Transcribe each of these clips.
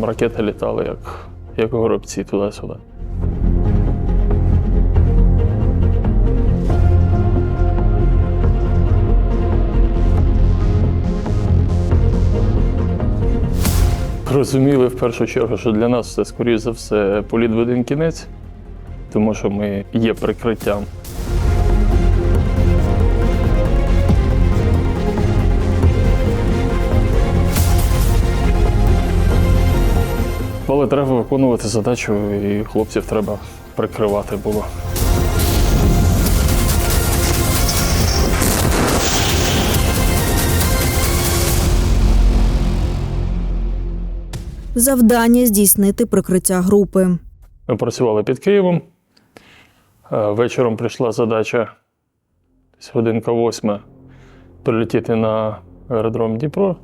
там ракети літали, як, як горобці туди-сюди. Розуміли в першу чергу, що для нас це, скоріш за все, політ в один кінець, тому що ми є прикриттям. Але треба виконувати задачу, і хлопців треба прикривати було. Завдання здійснити прикриття групи. Ми працювали під Києвом. Е, Вечором прийшла задача годинка восьма прилетіти на аеродром Дніпро.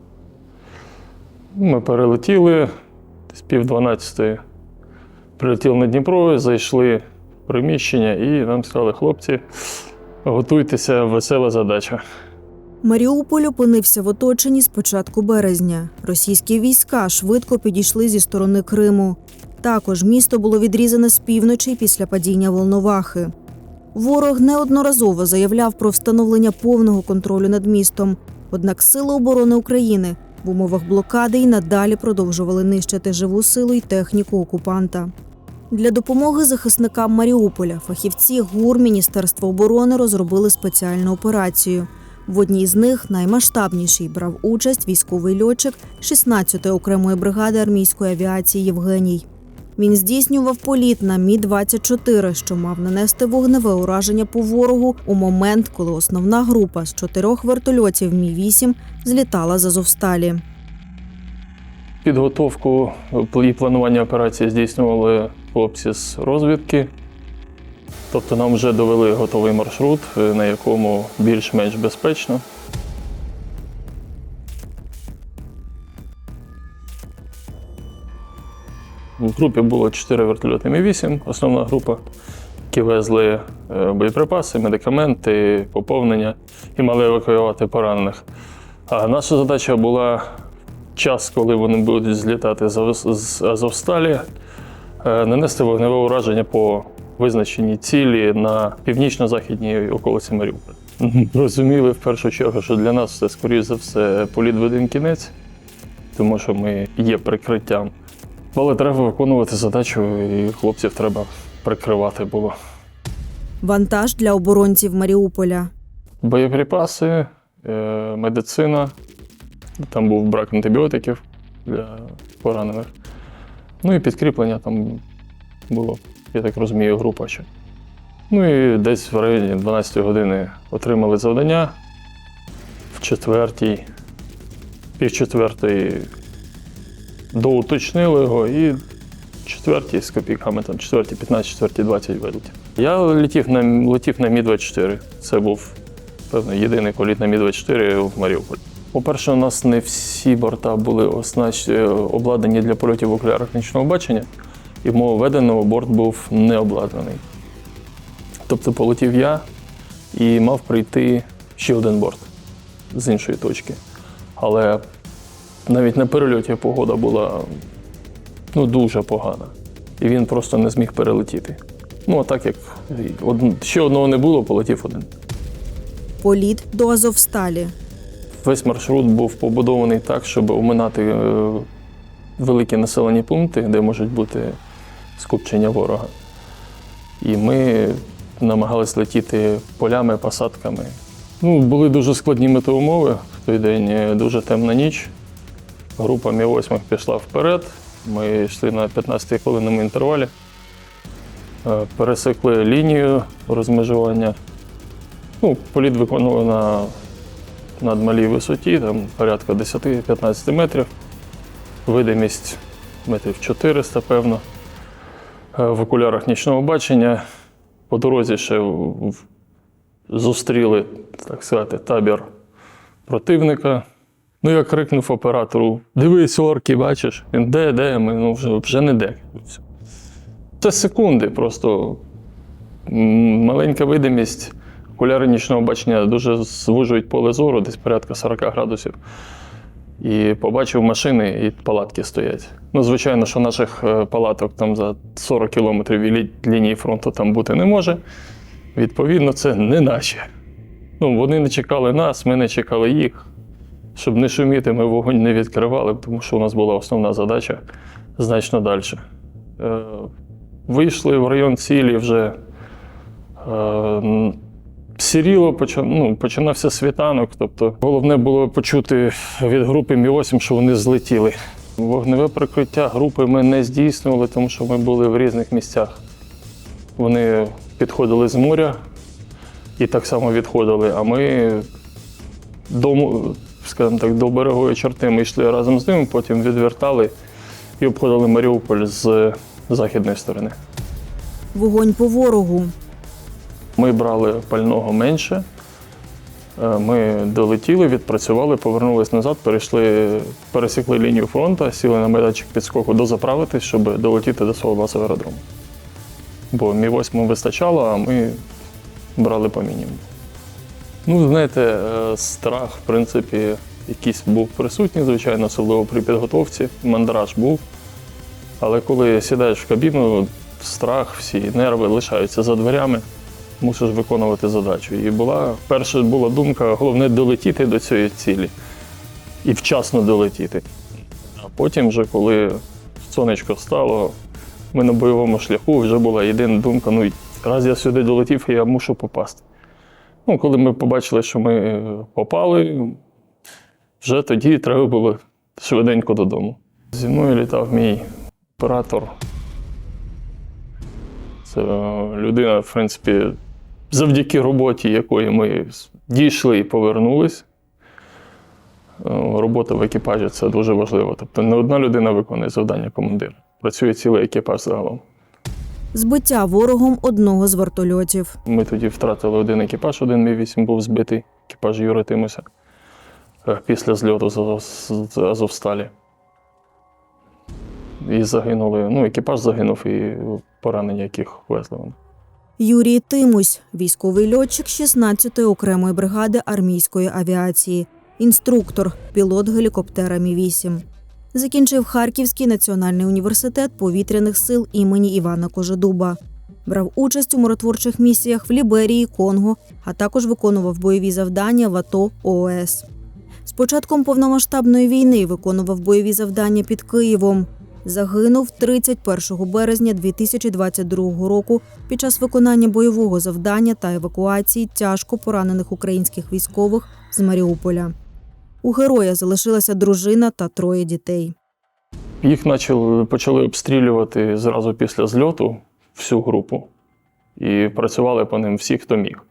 Ми перелетіли десь пів дванадцятої. Прилетіли на Дніпро, зайшли в приміщення і нам сказали, хлопці, готуйтеся, весела задача. Маріуполь опинився в оточенні з початку березня. Російські війська швидко підійшли зі сторони Криму. Також місто було відрізане з півночі після падіння Волновахи. Ворог неодноразово заявляв про встановлення повного контролю над містом. Однак Сили оборони України в умовах блокади й надалі продовжували нищити живу силу й техніку окупанта. Для допомоги захисникам Маріуполя фахівці ГУР Міністерства оборони розробили спеціальну операцію. В одній з них, наймасштабніший брав участь військовий льотчик 16-ї окремої бригади армійської авіації Євгеній. Він здійснював політ на Мі-24, що мав нанести вогневе ураження по ворогу у момент, коли основна група з чотирьох вертольотів Мі-8 злітала з Азовсталі. Підготовку і планування операції здійснювали хлопці з розвідки. Тобто нам вже довели готовий маршрут, е, на якому більш-менш безпечно. В групі було 4 вертольоти Мі-8, основна група, які везли е, боєприпаси, медикаменти, поповнення і мали евакуювати поранених. А наша задача була час, коли вони будуть злітати з Азовсталі, е, нанести вогневе ураження по визначеній цілі на північно-західній околиці Маріуполя. Розуміли в першу чергу, що для нас це, скоріш за все, політ в один кінець, тому що ми є прикриттям. Але треба виконувати задачу, і хлопців треба прикривати було. Вантаж для оборонців Маріуполя. Боєприпаси, е, медицина. Там був брак антибіотиків для поранених. Ну і підкріплення там було, я так розумію, група ще. Ну і десь в районі 12 години отримали завдання. В четвертій, пів четвертої доуточнили його і четвертій з копійками, там четвертій 15, четвертій 20 вилетів. Я летів на, летів на Мі-24. Це був певно, єдиний політ на Мі-24 в Маріуполь. По-перше, у нас не всі борта були оснач... е, обладнані для польотів в окулярах нічного бачення, і в мого веденого борт був не обладнаний. Тобто полетів я і мав прийти ще один борт з іншої точки. Але навіть на перельоті погода була ну, дуже погана. І він просто не зміг перелетіти. Ну, а так як од... ще одного не було, полетів один. Політ до Азовсталі. Весь маршрут був побудований так, щоб оминати е, великі населені пункти, де можуть бути скупчення ворога. І ми намагалися летіти полями, посадками. Ну, були дуже складні метеоумови в той день, е, дуже темна ніч. Група Мі-8 пішла вперед. Ми йшли на 15 хвилинному інтервалі, Е, пересекли лінію розмежування. Ну, політ виконували на надмалій висоті, там порядка 10-15 метрів. Видимість метрів 400, певно. Е, В окулярах нічного бачення. По дорозі ще зустріли, так сказати, табір противника. Ну, я крикнув оператору: дивись, орки, бачиш? Він де, де? Ми ну, вже, вже не де. Це секунди, просто маленька видимість. Окуляри нічного бачення дуже звужують поле зору, десь порядка 40 градусів. і побачив машини і палатки стоять. Ну, звичайно, що наших е, палаток там за 40 кілометрів від лінії фронту там бути не може. Відповідно, це не наші. Ну, вони не чекали нас, ми не чекали їх. Щоб не шуміти, ми вогонь не відкривали, тому що у нас була основна задача значно далі. Е, вийшли в район цілі вже е, сіріло, ну, починався світанок. Тобто головне було почути від групи Мі-8, що вони злетіли. Вогневе прикриття групи ми не здійснювали, тому що ми були в різних місцях. Вони підходили з моря і так само відходили, а ми до, м- скажімо так, до берегової чорти ми йшли разом з ними, потім відвертали і обходили Маріуполь з західної сторони. Вогонь по ворогу. Ми брали пального менше. Е, Ми долетіли, відпрацювали, повернулись назад, перейшли, пересікли лінію фронту, сіли на майданчик підскоку дозаправитись, щоб долетіти до свого базового аеродрому. Бо мі 8 вистачало, а ми брали по мінімуму. Ну, знаєте, е, страх, в принципі, якийсь був присутній, звичайно, особливо при підготовці. Мандраж був. Але коли сідаєш в кабіну, страх, всі нерви лишаються за дверями, мусиш виконувати задачу. І була перша була думка, головне долетіти до цієї цілі і вчасно долетіти. А потім, вже коли сонечко стало, ми на бойовому шляху вже була єдина думка: ну раз я сюди долетів, я мушу попасти. Ну, коли ми побачили, що ми е, попали, вже тоді треба було швиденько додому. Зі мною літав мій оператор. Це е, людина, в принципі, завдяки роботі, якої ми дійшли і повернулись. Е, Робота в екіпажі це дуже важливо. Тобто не одна людина виконує завдання командира. Працює цілий екіпаж загалом. Збиття ворогом одного з вертольотів. Ми тоді втратили один екіпаж, один мій 8 був збитий, екіпаж Юри Тимуся е, після зльоту з Азовсталі. І загинули. Ну, екіпаж загинув і поранення, яких везли вони. Юрій Тимусь, військовий льотчик 16-ї окремої бригади армійської авіації, інструктор, пілот гелікоптера Мі-8. Закінчив Харківський національний університет повітряних сил імені Івана Кожедуба. Брав участь у миротворчих місіях в Ліберії, Конго, а також виконував бойові завдання в АТО ООС. З початком повномасштабної війни виконував бойові завдання під Києвом. Загинув 31 березня 2022 року під час виконання бойового завдання та евакуації тяжко поранених українських військових з Маріуполя. У героя залишилася дружина та троє дітей. Їх почали, почали обстрілювати зразу після зльоту всю групу. І працювали по ним всі, хто міг.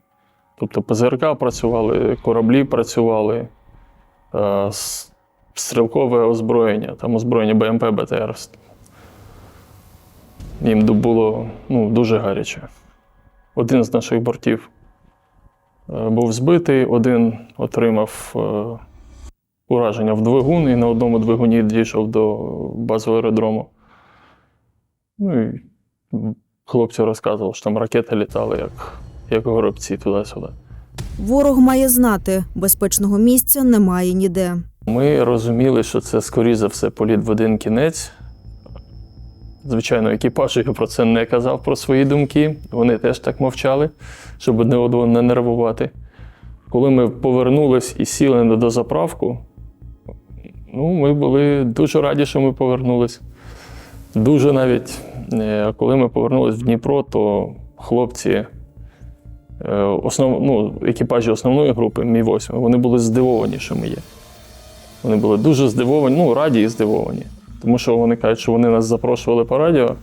Тобто ПЗРК працювали, кораблі працювали, е, стрілкове озброєння, там озброєння БМП, БТР. Їм було ну, дуже гаряче. Один з наших бортів е, був збитий, один отримав е, ураження в двигун і на одному двигуні дійшов до базового аеродрому. Ну і хлопці розказували, що там ракети літали, як, як горобці туди-сюди. Ворог має знати, безпечного місця немає ніде. Ми розуміли, що це, скоріше за все, політ в один кінець. Звичайно, екіпаж я про це не казав про свої думки. Вони теж так мовчали, щоб одне одного не нервувати. Коли ми повернулись і сіли на дозаправку, ну, ми були дуже раді, що ми повернулись. Дуже навіть, е, коли ми повернулись в Дніпро, то хлопці, е, основ, ну, екіпажі основної групи Мі-8, вони були здивовані, що ми є. Вони були дуже здивовані, ну, раді і здивовані. Тому що вони кажуть, що вони нас запрошували по радіо,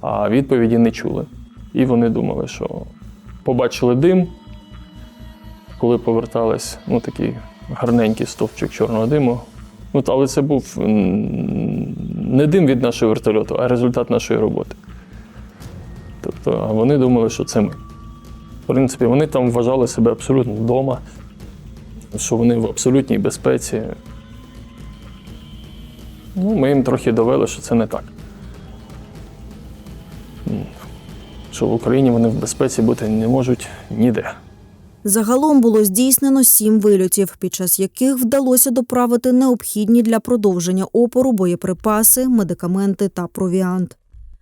а відповіді не чули. І вони думали, що побачили дим, коли повертались, ну такий гарненький стовпчик чорного диму. Ну, але це був не дим від нашого вертольоту, а результат нашої роботи. Тобто, вони думали, що це ми. В принципі, вони там вважали себе абсолютно вдома, що вони в абсолютній безпеці. Ну, ми їм трохи довели, що це не так. Що в Україні вони в безпеці бути не можуть ніде. Загалом було здійснено сім вильотів, під час яких вдалося доправити необхідні для продовження опору боєприпаси, медикаменти та провіант.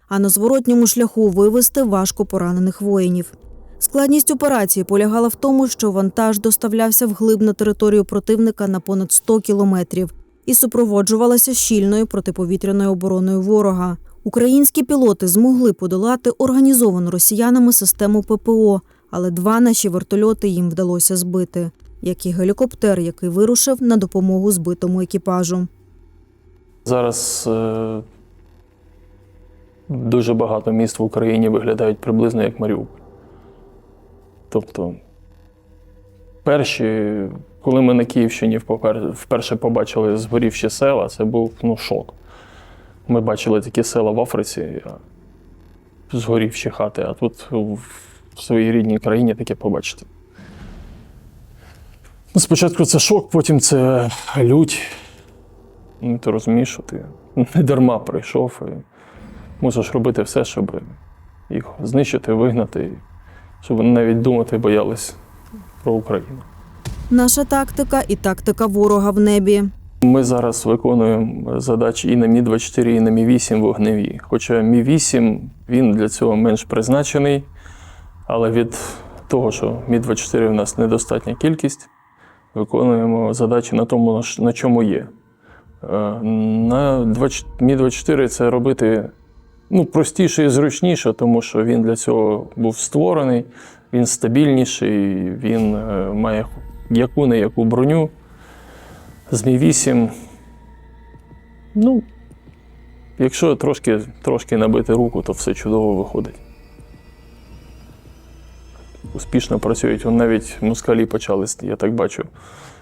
А на зворотньому шляху вивезти важко поранених воїнів. Складність операції полягала в тому, що вантаж доставлявся вглиб на територію противника на понад 100 кілометрів і супроводжувалася щільною протиповітряною обороною ворога. Українські пілоти змогли подолати організовану росіянами систему ППО, але два наші вертольоти їм вдалося збити, як і гелікоптер, який вирушив на допомогу збитому екіпажу. Зараз е, дуже багато міст в Україні виглядають приблизно як Маріуполь. Тобто, перші, коли ми на Київщині вперше побачили згорівші села, це був ну, шок. Ми бачили такі села в Африці, згорівші хати, а тут в своїй рідній країні таке побачити. Ну, Спочатку це шок, потім це лють. Ну, ти розумієш, що ти не дарма прийшов і мусиш робити все, щоб їх знищити, вигнати, щоб вони навіть думати боялись про Україну. Наша тактика і тактика ворога в небі. Ми зараз виконуємо задачі і на Мі-24, і на Мі-8 вогневі. Хоча Мі-8 він для цього менш призначений, але від того, що Мі-24 в нас недостатня кількість, виконуємо задачі на тому, на чому є. Е, На Мі-24 це робити ну, простіше і зручніше, тому що він для цього був створений, він стабільніший, він е, має яку не яку броню. З Мі 8. Ну, якщо трошки, трошки набити руку, то все чудово виходить. Успішно працюють. Навіть москалі почали, я так бачу,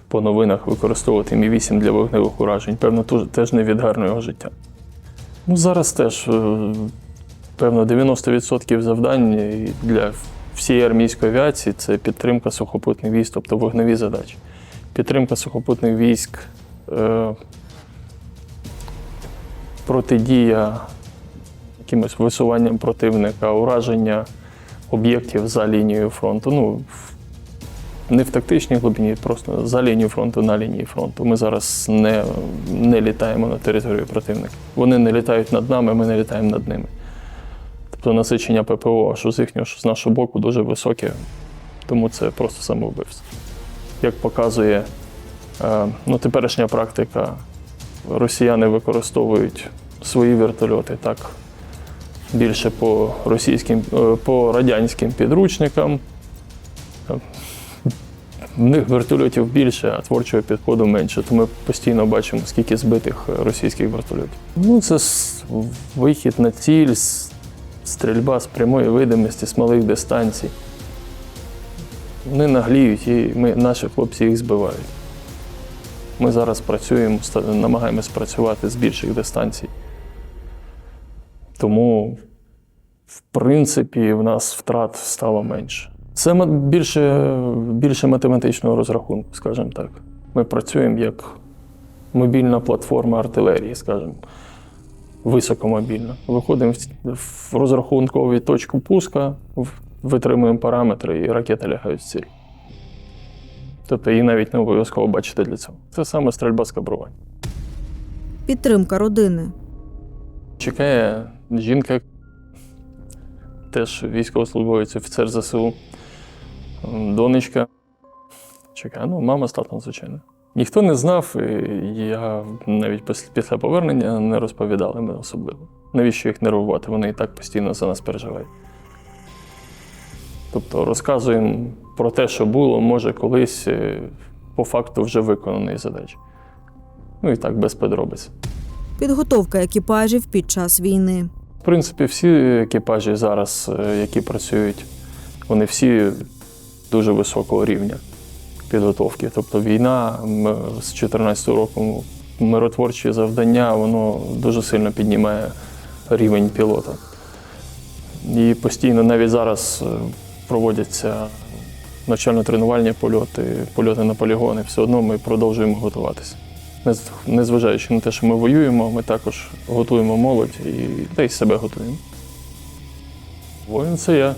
по новинах використовувати Мі 8 для вогневих уражень. Певно, теж не від гарного життя. Ну, зараз теж, е, певно, 90% завдань для всієї армійської авіації це підтримка сухопутних військ, тобто вогневі задачі підтримка сухопутних військ, е, протидія якимось висуванням противника, ураження об'єктів за лінією фронту. Ну, не в тактичній глибині, просто за лінією фронту, на лінії фронту. Ми зараз не, не літаємо на територію противника. Вони не літають над нами, ми не літаємо над ними. Тобто насичення ППО, що з їхнього, що з нашого боку, дуже високе, тому це просто самовбивство як показує е, ну, теперішня практика, росіяни використовують свої вертольоти так більше по російським, е, по радянським підручникам. В них вертольотів більше, а творчого підходу менше. То ми постійно бачимо, скільки збитих е, російських вертольотів. Ну, це вихід на ціль, стрільба з прямої видимості, з малих дистанцій. Вони нагліють і ми, наші хлопці їх збивають. Ми зараз працюємо, намагаємось працювати з більших дистанцій. Тому, в принципі, в нас втрат стало менше. Це більше, більше математичного розрахунку, скажімо так. Ми працюємо як мобільна платформа артилерії, скажімо, високомобільна. Виходимо в, в розрахункову точку пуска, витримуємо параметри, і ракети лягають в ціль. Тобто її навіть не обов'язково бачити для цього. Це саме стрільба з кабрувань. Підтримка родини. Чекає жінка, теж військовослужбовець, офіцер ЗСУ, донечка. Чекає, ну, мама з татом, звичайно. Ніхто не знав, я навіть після- після повернення не розповідали ми особливо. Навіщо їх нервувати? Вони і так постійно за нас переживають. Тобто розказуємо про те, що було, може, колись е, по факту вже виконаної задачі. Ну і так без подробиць. Підготовка екіпажів під час війни. В принципі, всі екіпажі зараз, е, які працюють, вони всі дуже високого рівня підготовки. Тобто війна з 2014 року, миротворчі завдання, воно дуже сильно піднімає рівень пілота. І постійно навіть зараз е, проводяться навчально-тренувальні польоти, польоти на полігони. Все одно ми продовжуємо готуватися. Нез- Незважаючи на те, що ми воюємо, ми також готуємо молодь і та й себе готуємо. Воїн це я.